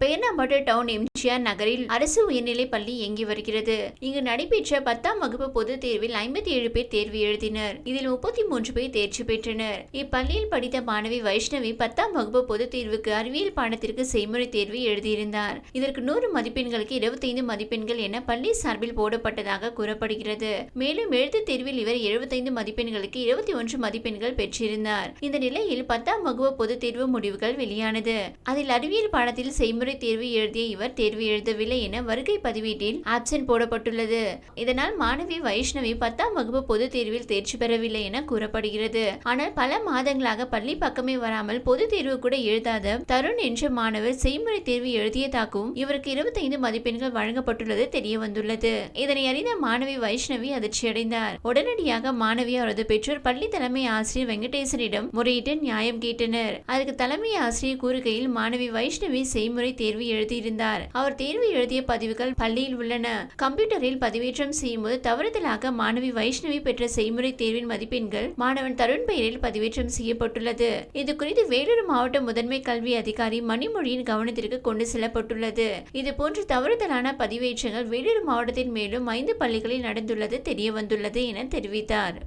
பேனாம்பட்டு down சியார் நகரில் அரசு உயர்நிலைப் பள்ளி இயங்கி வருகிறது. இங்கு நடைபெற்ற பத்தாம் வகுப்பு பொதுத் தேர்வில் ஐம்பத்தி ஏழு பேர் தேர்வு எழுதினர். இதில் முப்பத்தி மூன்று பேர் தேர்ச்சி பெற்றனர். இப்பள்ளியில் படித்த மாணவி வைஷ்ணவி பத்தாம் வகுப்பு பொதுத் தேர்வுக்கு அறிவியல் பாடத்திற்கு செய்முறை தேர்வு எழுதியிருந்தார். இதற்கு நூறு மதிப்பெண்களுக்கு இருபத்தைந்து மதிப்பெண்கள் என பள்ளி சார்பில் போடப்பட்டதாக கூறப்படுகிறது. மேலும் எழுத்து தேர்வில் இவர் எழுபத்தைந்து மதிப்பெண்களுக்கு இருபத்தி ஒன்று மதிப்பெண்கள் பெற்றிருந்தார். இந்த நிலையில் பத்தாம் வகுப்பு பொதுத் தேர்வு முடிவுகள் வெளியானது. அதில் அறிவியல் பாடத்தில் செய்முறை தேர்வு எழுதிய இவர் தேர்வு எழுதவில்லை என வருகை பதிவேட்டில் ஆப்சென்ட் போடப்பட்டுள்ளது. இதனால் மாணவி வைஷ்ணவி பத்தாம் வகுப்பு பொது தேர்வில் தேர்ச்சி பெறவில்லை என கூறப்படுகிறது. ஆனால் பல மாதங்களாக பள்ளி பக்கமே வராமல் பொது தேர்வு கூட எழுதாத தருண் என்ற மாணவர் செய்முறை தேர்வு எழுதியதாகவும் இவருக்கு இருபத்தைந்து மதிப்பெண்கள் வழங்கப்பட்டுள்ளது தெரிய வந்துள்ளது இதனை அறிந்த மாணவி வைஷ்ணவி அதிர்ச்சியடைந்தார். உடனடியாக மாணவி அவரது பெற்றோர் பள்ளி தலைமை ஆசிரியர் வெங்கடேசனிடம் முறையிட்டு நியாயம் கேட்டனர். அதற்கு தலைமை ஆசிரியர் கூறுகையில் மாணவி வைஷ்ணவி செய்முறை தேர்வு எழுதியிருந்தார். அவர் தேர்வு எழுதிய பதிவுகள் பள்ளியில் உள்ளன. கம்ப்யூட்டரில் பதிவேற்றம் செய்யும்போது தவறுதலாக மாணவி வைஷ்ணவி பெற்ற செய்முறை தேர்வின் மதிப்பெண்கள் மாணவன் தருண் பெயரில் பதிவேற்றம் செய்யப்பட்டுள்ளது. இது குறித்து வேலூர் மாவட்ட முதன்மை கல்வி அதிகாரி மணிமொழியின் கவனத்திற்கு கொண்டு செல்லப்பட்டுள்ளது. இது போன்ற தவறுதலான பதிவேற்றங்கள் வேலூர் மாவட்டத்தின் மேலும் ஐந்து பள்ளிகளில் நடந்துள்ளது தெரிய வந்துள்ளது என தெரிவித்தார்.